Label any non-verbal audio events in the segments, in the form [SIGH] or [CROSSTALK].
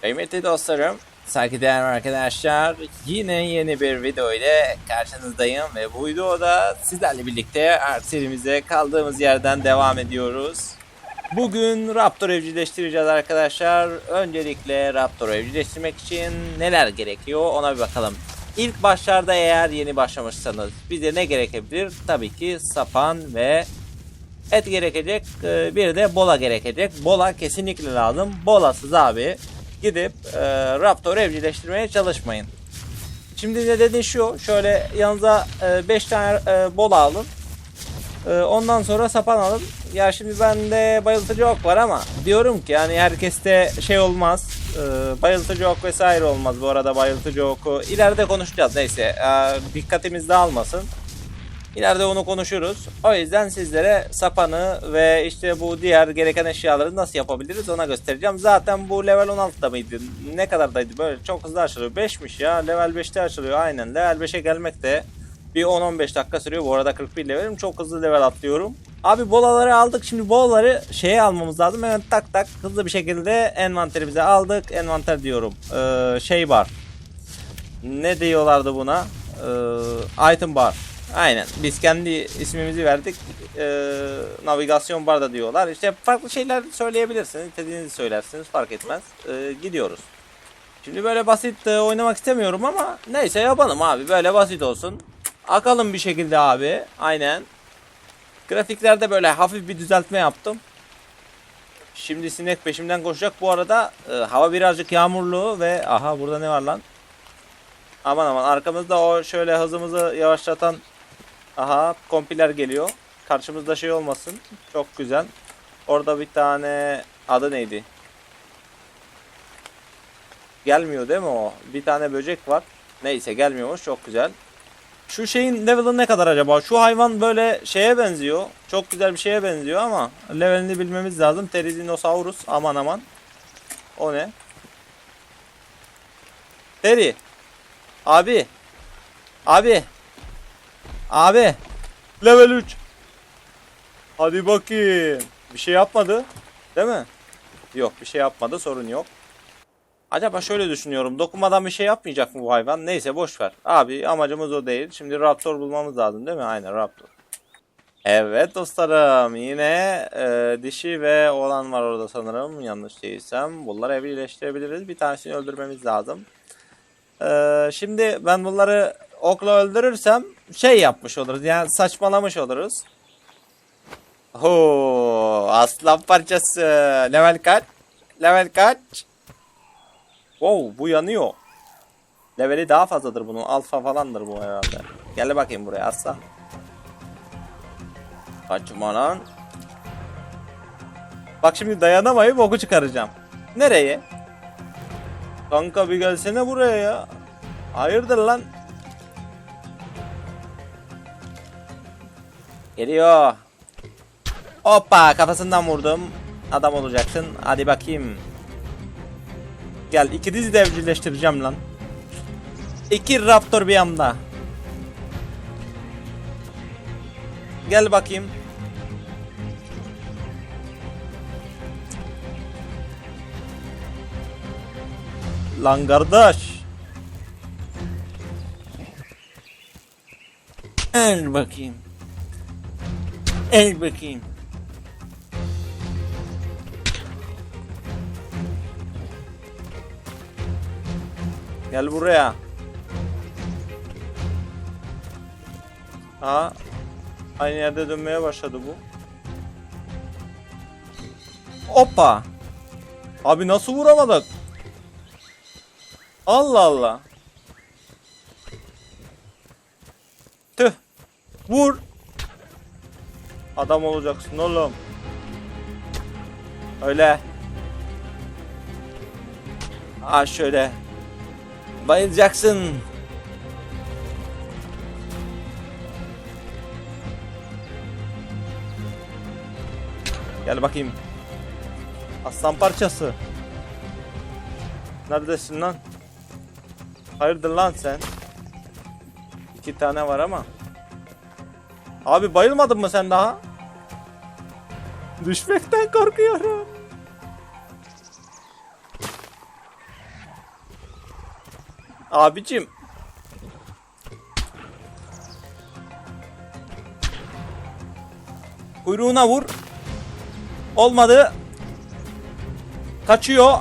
Kıymetli dostlarım, saygıdeğer arkadaşlar, yine yeni bir video ile karşınızdayım ve bu videoda sizlerle birlikte serimize kaldığımız yerden devam ediyoruz. Bugün Raptor evcilleştireceğiz arkadaşlar. Öncelikle Raptor evcilleştirmek için neler gerekiyor ona bir bakalım. İlk başlarda eğer yeni başlamışsanız bize ne gerekebilir? Tabii ki sapan ve et gerekecek. e, Bir de bola gerekecek. Bola kesinlikle lazım. Bolasız abi gidip e, Raptor evcilleştirmeye çalışmayın. Şimdi ne dediğin şu. Şöyle yanınıza 5 tane e, bola alın. E, ondan sonra sapan alın. Ya şimdi bende bayıltıcı ok var ama diyorum ki yani herkeste şey olmaz. E, bayıltıcı ok vesaire olmaz bu arada bayıltıcı oku. İleride konuşacağız neyse. E, dikkatimiz dağılmasın. İleride onu konuşuruz. O yüzden sizlere sapanı ve işte bu diğer gereken eşyaları nasıl yapabiliriz ona göstereceğim. Zaten bu level 16'da mıydı? Ne kadardaydı? Böyle çok hızlı açılıyor. 5'miş ya. Level 5'te açılıyor aynen. Level 5'e gelmek de bir 10-15 dakika sürüyor. Bu arada 41 levelim. Çok hızlı level atlıyorum. Abi bolaları aldık. Şimdi bolaları şeye almamız lazım. Hemen tak tak hızlı bir şekilde envanterimize aldık. Envanter diyorum. Ee, şey var. Ne diyorlardı buna? Ee, item bar. Aynen. Biz kendi ismimizi verdik. Ee, navigasyon bar da diyorlar. İşte farklı şeyler söyleyebilirsiniz. İstediğinizi söylersiniz. Fark etmez. Ee, gidiyoruz. Şimdi böyle basit e, oynamak istemiyorum ama neyse yapalım abi. Böyle basit olsun. Akalım bir şekilde abi. Aynen. Grafiklerde böyle hafif bir düzeltme yaptım. Şimdi sinek peşimden koşacak. Bu arada e, hava birazcık yağmurlu ve aha burada ne var lan? Aman aman arkamızda o şöyle hızımızı yavaşlatan aha kompiler geliyor. Karşımızda şey olmasın. Çok güzel. Orada bir tane adı neydi? Gelmiyor değil mi o? Bir tane böcek var. Neyse gelmiyormuş. Çok güzel. Şu şeyin level'ı ne kadar acaba? Şu hayvan böyle şeye benziyor. Çok güzel bir şeye benziyor ama levelini bilmemiz lazım. Terizinosaurus. Aman aman. O ne? Teri. Abi. Abi. Abi. Level 3. Hadi bakayım. Bir şey yapmadı. Değil mi? Yok bir şey yapmadı sorun yok. Acaba şöyle düşünüyorum. Dokunmadan bir şey yapmayacak mı bu hayvan? Neyse boş ver. Abi amacımız o değil. Şimdi Raptor bulmamız lazım değil mi? Aynen Raptor. Evet dostlarım yine e, dişi ve oğlan var orada sanırım yanlış değilsem. Bunları evcilleştirebiliriz. Bir tanesini öldürmemiz lazım. Ee, şimdi ben bunları okla öldürürsem şey yapmış oluruz. Yani saçmalamış oluruz. Oo, aslan parçası. Level kaç? Level kaç? Wow, bu yanıyor. Leveli daha fazladır bunun. Alfa falandır bu herhalde. Gel bakayım buraya aslan. Kaçma lan. Bak şimdi dayanamayıp oku çıkaracağım. Nereye? Kanka bir gelsene buraya ya. Hayırdır lan? Geliyor. Hoppa kafasından vurdum. Adam olacaksın. Hadi bakayım. Gel iki dizi de evcilleştireceğim lan. İki raptor bir anda. Gel bakayım. Lan kardeş. El bakayım. El bakayım. Gel buraya. Aa, aynı yerde dönmeye başladı bu. Hoppa. Abi nasıl vuramadık? Allah Allah. Tüh. Vur. Adam olacaksın oğlum. Öyle. Aa şöyle. Bayılacaksın. Gel bakayım. Aslan parçası. Neredesin lan? Hayırdır lan sen? İki tane var ama. Abi bayılmadın mı sen daha? Düşmekten korkuyorum. Abicim. Kuyruğuna vur. Olmadı. Kaçıyor.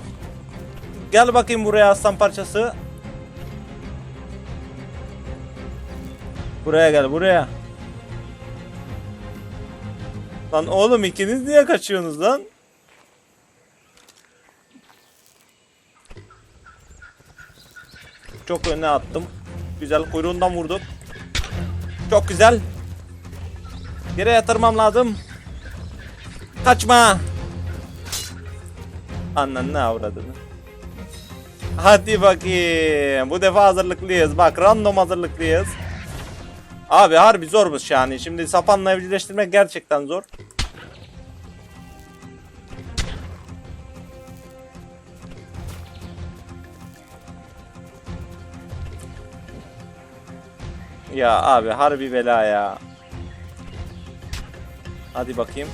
Gel bakayım buraya aslan parçası. Buraya gel buraya. Lan oğlum ikiniz niye kaçıyorsunuz lan? Çok öne attım. Güzel kuyruğundan vurduk. Çok güzel. Yere yatırmam lazım. Kaçma. Annen ne avradını. Hadi bakayım. Bu defa hazırlıklıyız. Bak random hazırlıklıyız. Abi harbi zormuş yani. Şimdi sapanla evcilleştirmek gerçekten zor. Ya abi harbi bela ya. Hadi bakayım.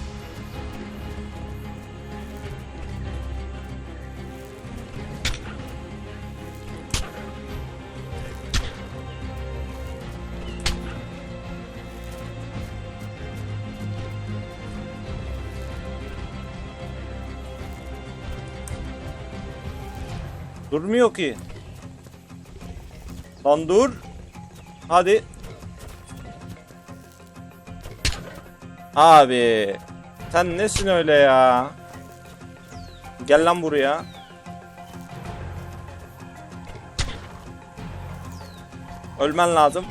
Durmuyor ki. Lan dur. Hadi. Abi. Sen nesin öyle ya? Gel lan buraya. Ölmen lazım.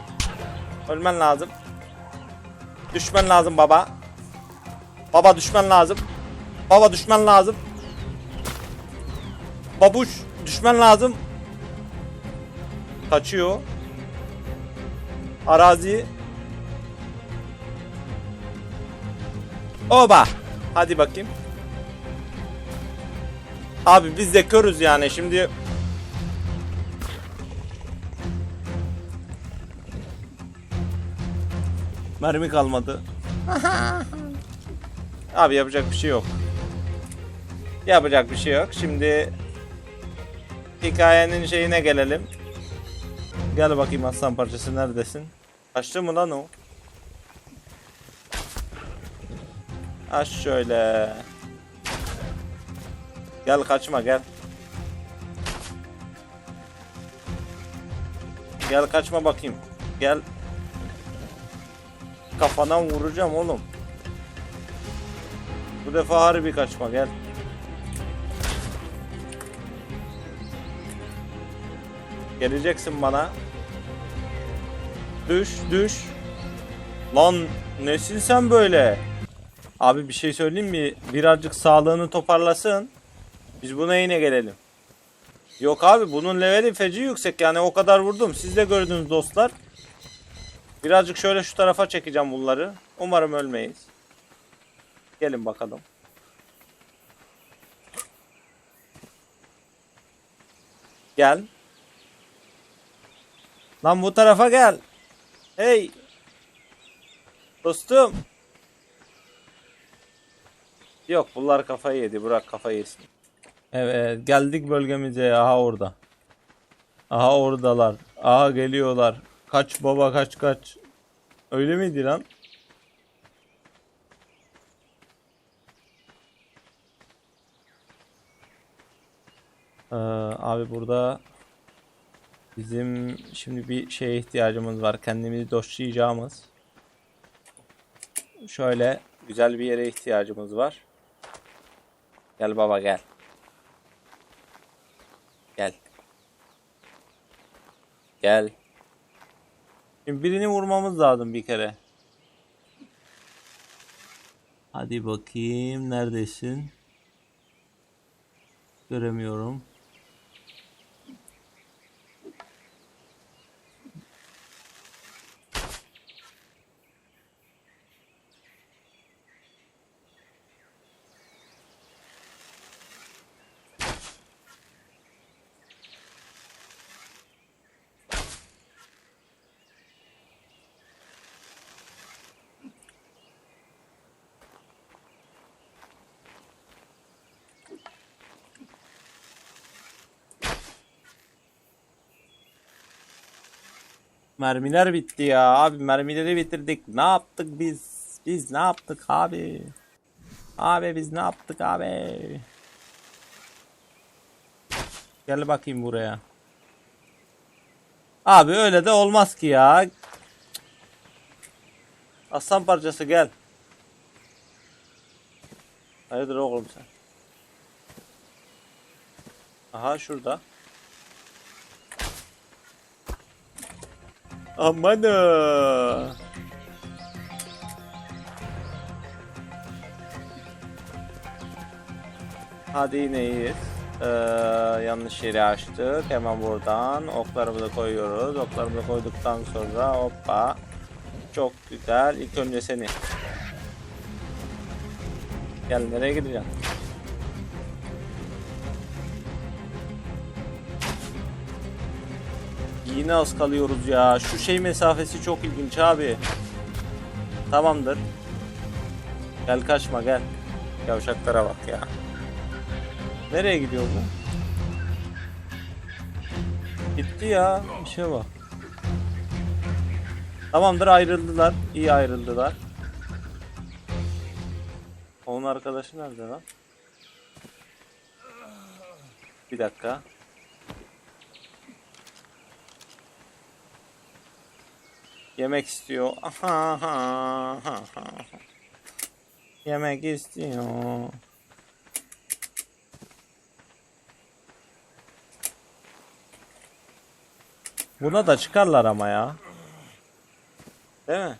Ölmen lazım. Düşmen lazım baba. Baba düşmen lazım. Baba düşmen lazım. Babuş düşmen lazım. Kaçıyor. Arazi. Oba. Hadi bakayım. Abi biz de körüz yani şimdi. Mermi kalmadı. [LAUGHS] Abi yapacak bir şey yok. Yapacak bir şey yok. Şimdi hikayenin şeyine gelelim. Gel bakayım aslan parçası neredesin? Kaçtı mı lan o? Aç şöyle. Gel kaçma gel. Gel kaçma bakayım. Gel. Kafadan vuracağım oğlum. Bu defa harbi kaçma gel. Geleceksin bana. Düş düş. Lan nesin sen böyle? Abi bir şey söyleyeyim mi? Birazcık sağlığını toparlasın. Biz buna yine gelelim. Yok abi bunun leveli feci yüksek yani o kadar vurdum. Siz de gördünüz dostlar. Birazcık şöyle şu tarafa çekeceğim bunları. Umarım ölmeyiz. Gelin bakalım. Gel. Lan bu tarafa gel. Hey. Dostum. Yok bunlar kafayı yedi. Bırak kafayı yesin. Evet geldik bölgemize. Aha orada. Aha oradalar. Aha geliyorlar. Kaç baba kaç kaç. Öyle miydi lan? Ee, abi burada bizim şimdi bir şeye ihtiyacımız var. Kendimizi doşlayacağımız. Şöyle güzel bir yere ihtiyacımız var. Gel baba gel. Gel. Gel. Şimdi birini vurmamız lazım bir kere. Hadi bakayım neredesin? Göremiyorum. Mermiler bitti ya. Abi mermileri bitirdik. Ne yaptık biz? Biz ne yaptık abi? Abi biz ne yaptık abi? Gel bakayım buraya. Abi öyle de olmaz ki ya. Aslan parçası gel. Hayırdır oğlum sen? Aha şurada. Amanı. Hadi yine iyiyiz. Ee, yanlış yeri açtık. Hemen buradan oklarımızı koyuyoruz. Oklarımızı koyduktan sonra hoppa. Çok güzel. İlk önce seni. Gel nereye gideceksin? Yine az kalıyoruz ya. Şu şey mesafesi çok ilginç abi. Tamamdır. Gel kaçma gel. Yavşaklara bak ya. Nereye gidiyor bu? Gitti ya. Bir şey bak. Tamamdır ayrıldılar. İyi ayrıldılar. Onun arkadaşı nerede lan? Bir dakika. Yemek istiyor. Yemek istiyor. Buna da çıkarlar ama ya. Değil mi?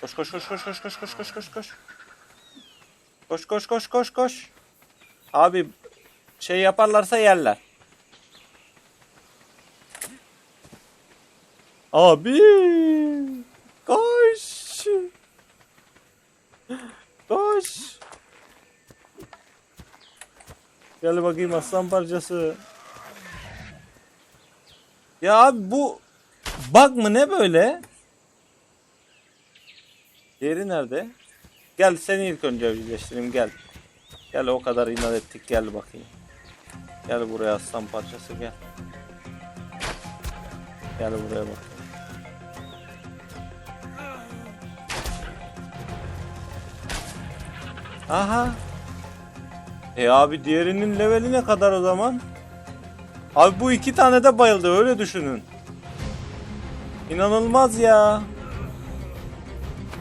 Koş koş koş koş koş koş koş koş koş koş. Koş koş koş koş koş. Abi şey yaparlarsa yerler. Abi koş. Koş. Gel bakayım aslan parçası. Ya abi bu bug mı ne böyle? Diğeri nerede? Gel seni ilk önce evcilleştireyim gel. Gel o kadar inat ettik gel bakayım. Gel buraya aslan parçası gel. Gel buraya bak. Aha. E abi diğerinin leveli ne kadar o zaman? Abi bu iki tane de bayıldı öyle düşünün. İnanılmaz ya.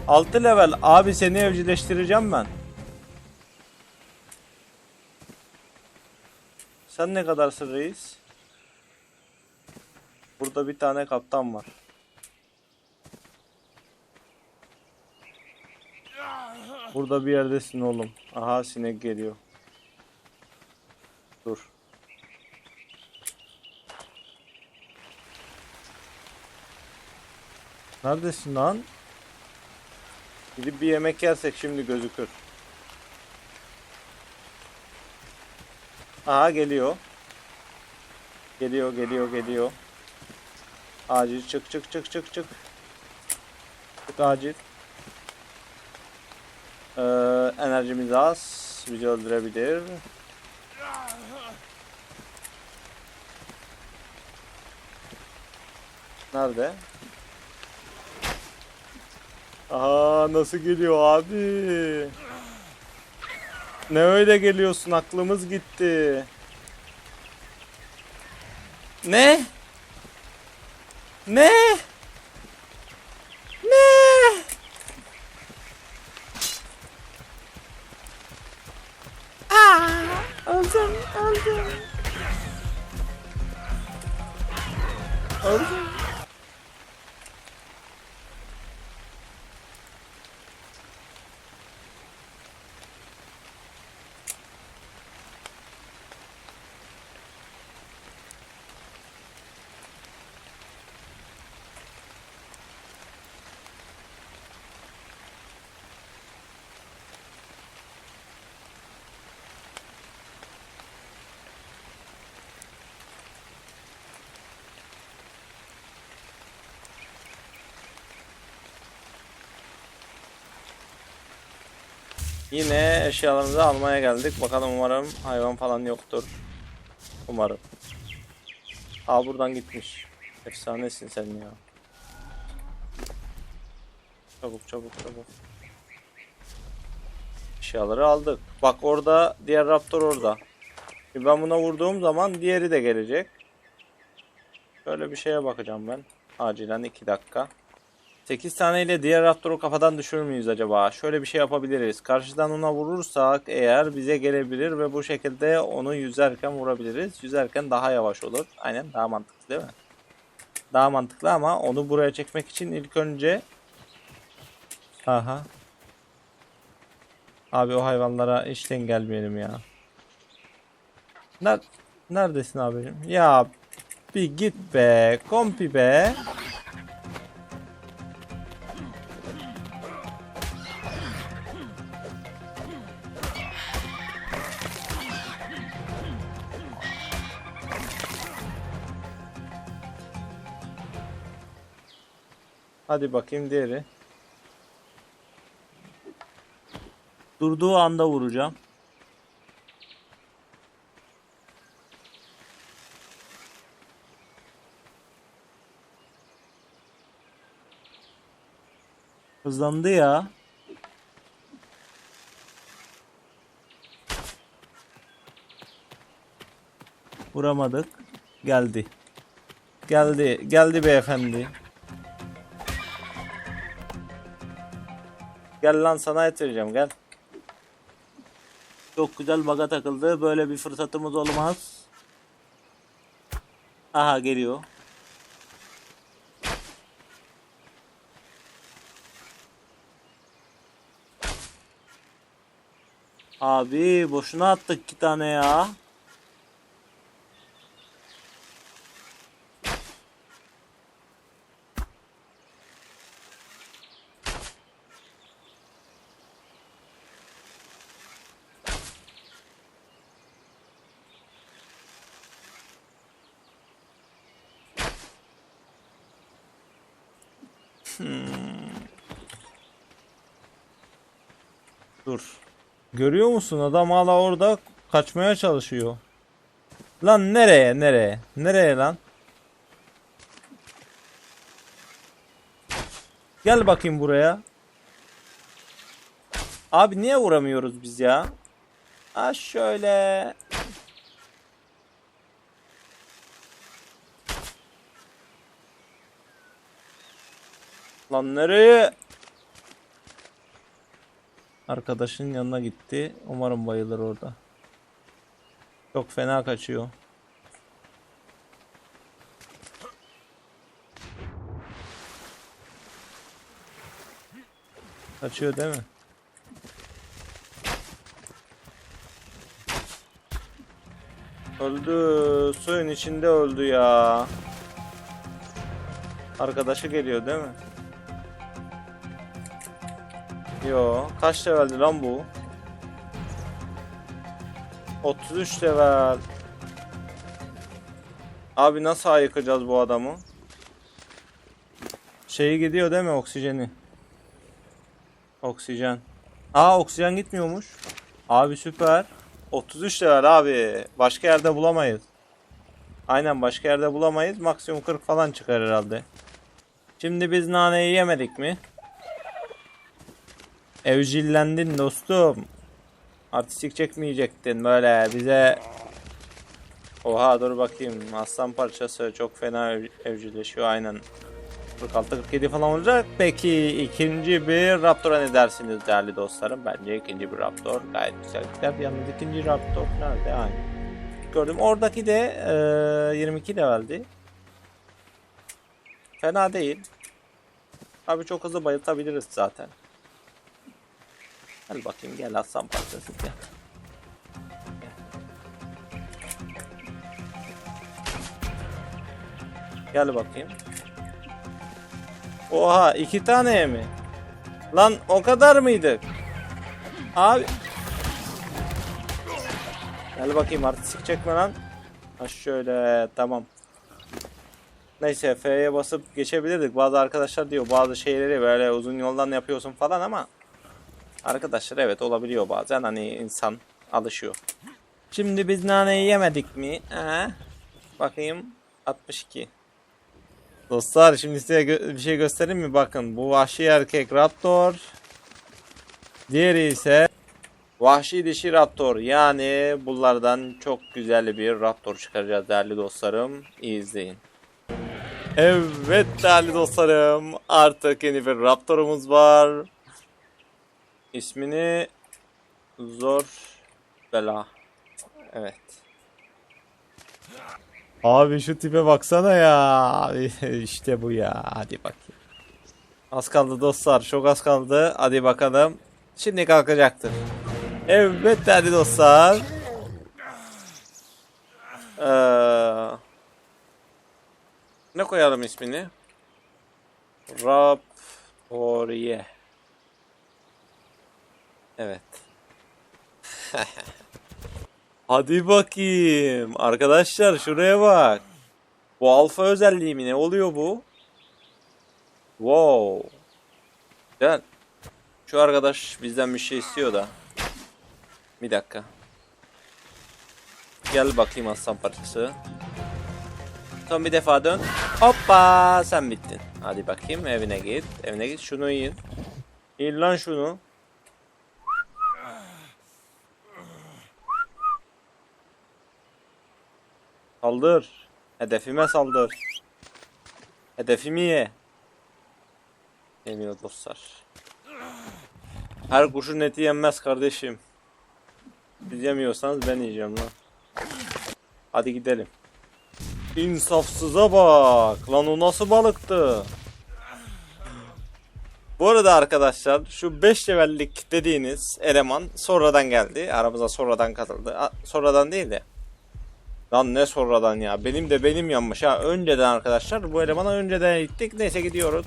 6 level abi seni evcilleştireceğim ben. Sen ne kadarsın reis? Burada bir tane kaptan var. Burada bir yerdesin oğlum. Aha sinek geliyor. Dur. Neredesin lan? Gidip bir yemek yersek şimdi gözükür. Aha geliyor. Geliyor geliyor geliyor. Acil çık çık çık çık çık. Çık acil. Ee, enerjimiz az. Bizi öldürebilir. Nerede? Aha nasıl geliyor abi? Ne öyle geliyorsun aklımız gitti. Ne? Ne? Ne? Aa, öldüm, öldüm. Öldüm. Yine eşyalarımızı almaya geldik. Bakalım umarım hayvan falan yoktur. Umarım. Aa buradan gitmiş. Efsanesin sen ya. Çabuk çabuk çabuk. Eşyaları aldık. Bak orada diğer raptor orada. Şimdi ben buna vurduğum zaman diğeri de gelecek. Şöyle bir şeye bakacağım ben. Acilen 2 dakika. 8 tane ile diğer raptoru kafadan düşürür müyüz acaba? Şöyle bir şey yapabiliriz. Karşıdan ona vurursak eğer bize gelebilir ve bu şekilde onu yüzerken vurabiliriz. Yüzerken daha yavaş olur. Aynen daha mantıklı değil mi? Daha mantıklı ama onu buraya çekmek için ilk önce Aha. Abi o hayvanlara işten gelmeyelim ya. Ner Neredesin abicim? Ya bir git be, kompi be. Hadi bakayım diğeri. Durduğu anda vuracağım. Hızlandı ya. Vuramadık. Geldi. Geldi. Geldi beyefendi. Gel lan sana et vereceğim gel. Çok güzel baga takıldı. Böyle bir fırsatımız olmaz. Aha geliyor. Abi boşuna attık iki tane ya. Dur. Görüyor musun? Adam hala orada kaçmaya çalışıyor. Lan nereye? Nereye? Nereye lan? Gel bakayım buraya. Abi niye vuramıyoruz biz ya? Ha şöyle. Lan nereye? Arkadaşının yanına gitti. Umarım bayılır orada. Çok fena kaçıyor. Kaçıyor değil mi? Öldü. Suyun içinde öldü ya. Arkadaşı geliyor değil mi? Yo, kaç leveldi lan bu? 33 level. Abi nasıl ayıkacağız bu adamı? Şeyi gidiyor değil mi oksijeni? Oksijen. Aa oksijen gitmiyormuş. Abi süper. 33 level abi. Başka yerde bulamayız. Aynen başka yerde bulamayız. Maksimum 40 falan çıkar herhalde. Şimdi biz naneyi yemedik mi? Evcillendin dostum. Artistik çekmeyecektin böyle bize. Oha dur bakayım. Aslan parçası çok fena ev- evcilleşiyor aynen. 46-47 falan olacak. Peki ikinci bir Raptor'a ne dersiniz değerli dostlarım? Bence ikinci bir Raptor gayet güzel gider. Yalnız ikinci Raptor nerede? Aynen. Gördüm. Oradaki de eee 22 leveldi. Fena değil. Abi çok hızlı bayıltabiliriz zaten. Gel bakayım gel aslan parçası gel. Gel. Bakayım. Oha iki tane mi? Lan o kadar mıydı? Abi. Gel bakayım artistik çekme lan. Ha şöyle tamam. Neyse F'ye basıp geçebilirdik. Bazı arkadaşlar diyor bazı şeyleri böyle uzun yoldan yapıyorsun falan ama Arkadaşlar evet olabiliyor bazen hani insan alışıyor. Şimdi biz naneyi yemedik mi? He? Bakayım 62. Dostlar şimdi size bir şey göstereyim mi? Bakın bu vahşi erkek raptor. Diğeri ise vahşi dişi raptor. Yani bunlardan çok güzel bir raptor çıkaracağız değerli dostlarım. İyi izleyin. Evet değerli dostlarım. Artık yeni bir raptorumuz var. İsmini Zor Bela. Evet. Abi şu tipe baksana ya. işte bu ya. Hadi bakayım. Az kaldı dostlar. Çok az kaldı. Hadi bakalım. Şimdi kalkacaktır. Evet değerli dostlar. Ee, ne koyalım ismini? Raptoriye. Evet. [LAUGHS] Hadi bakayım. Arkadaşlar şuraya bak. Bu alfa özelliği mi? Ne oluyor bu? Wow. Gel. Şu arkadaş bizden bir şey istiyor da. Bir dakika. Gel bakayım aslan parçası. Son bir defa dön. Hoppa sen bittin. Hadi bakayım evine git. Evine git şunu yiyin. Yiyin lan şunu. Saldır. Hedefime saldır. Hedefimi ye. Yeniyor dostlar. Her kuşun eti yenmez kardeşim. Siz yemiyorsanız ben yiyeceğim lan. Hadi gidelim. İnsafsıza bak. Lan o nasıl balıktı? Bu arada arkadaşlar şu 5 levellik dediğiniz eleman sonradan geldi. Aramıza sonradan katıldı. A- Sonradan değil de. Lan ne sonradan ya. Benim de benim yanmış ha. Önceden arkadaşlar. Bu elemana önceden gittik. Neyse gidiyoruz.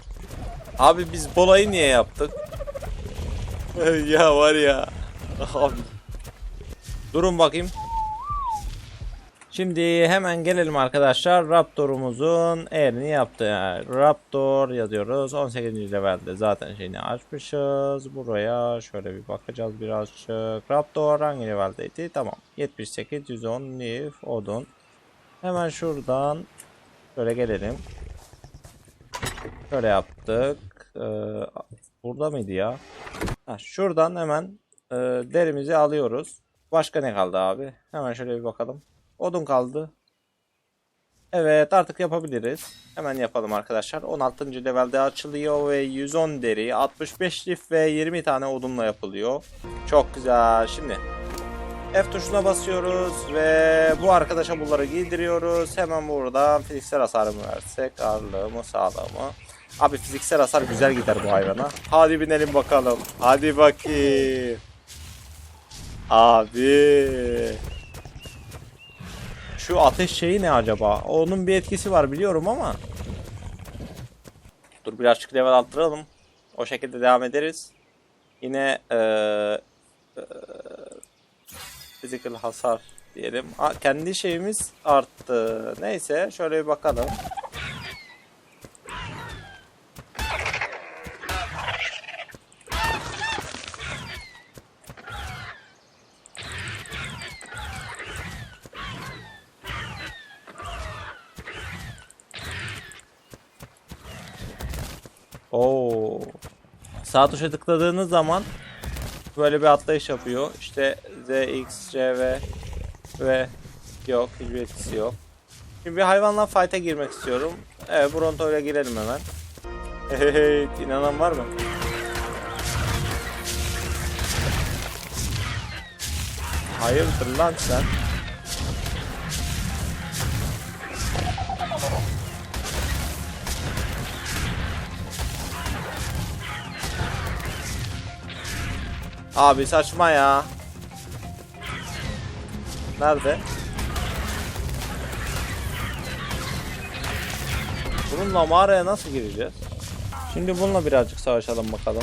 Abi biz bolayı niye yaptık? [LAUGHS] ya var ya. Abi. Durun bakayım. Şimdi hemen gelelim arkadaşlar. Raptor'umuzun eğrini yaptı. Raptor yazıyoruz. 18. levelde zaten şeyini açmışız. Buraya şöyle bir bakacağız birazcık. Raptor hangi leveldeydi? Tamam. 78, 110, Nif, Odun. Hemen şuradan şöyle gelelim. Şöyle yaptık. Ee, burada mıydı ya? Ha, şuradan hemen e, derimizi alıyoruz. Başka ne kaldı abi? Hemen şöyle bir bakalım. Odun kaldı. Evet artık yapabiliriz. Hemen yapalım arkadaşlar. 16. levelde açılıyor ve 110 deri, 65 lif ve 20 tane odunla yapılıyor. Çok güzel. Şimdi F tuşuna basıyoruz ve bu arkadaşa bunları giydiriyoruz. Hemen buradan fiziksel hasarımı versek ağırlığımı sağlığımı. Abi fiziksel hasar güzel gider bu hayvana. Hadi binelim bakalım. Hadi bakayım. Abi. Şu ateş şeyi ne acaba? Onun bir etkisi var biliyorum ama. Dur birazcık level arttıralım. O şekilde devam ederiz. Yine eee eee, physical hasar diyelim. Ha, kendi şeyimiz arttı. Neyse şöyle bir bakalım. Oo. Sağ tuşa tıkladığınız zaman böyle bir atlayış yapıyor. İşte Z, X, C, V ve yok hiçbir etkisi yok. Şimdi bir hayvanla fight'e girmek istiyorum. Evet Bronto ile girelim hemen. Hey, [LAUGHS] inanan var mı? Hayırdır lan sen? Abi saçma ya. Nerede? Bununla mağaraya nasıl gireceğiz? Şimdi bununla birazcık savaşalım bakalım.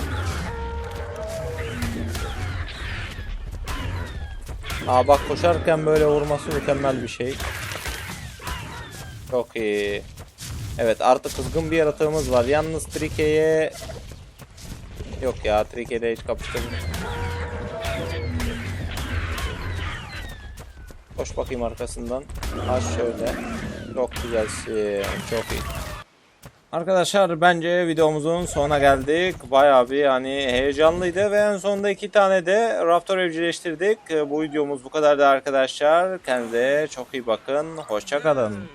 Aa bak koşarken böyle vurması mükemmel bir şey. Çok iyi. Evet artık kızgın bir yaratığımız var. Yalnız Trike'ye Yok ya Trike'de hiç kapıştırdım. Koş bakayım arkasından. Aç şöyle. Çok güzelsin. Çok iyi. Arkadaşlar bence videomuzun sonuna geldik. Bayağı bir hani heyecanlıydı ve en sonunda iki tane de Raptor evcilleştirdik. Bu videomuz bu kadardı arkadaşlar. Kendinize çok iyi bakın. Hoşçakalın.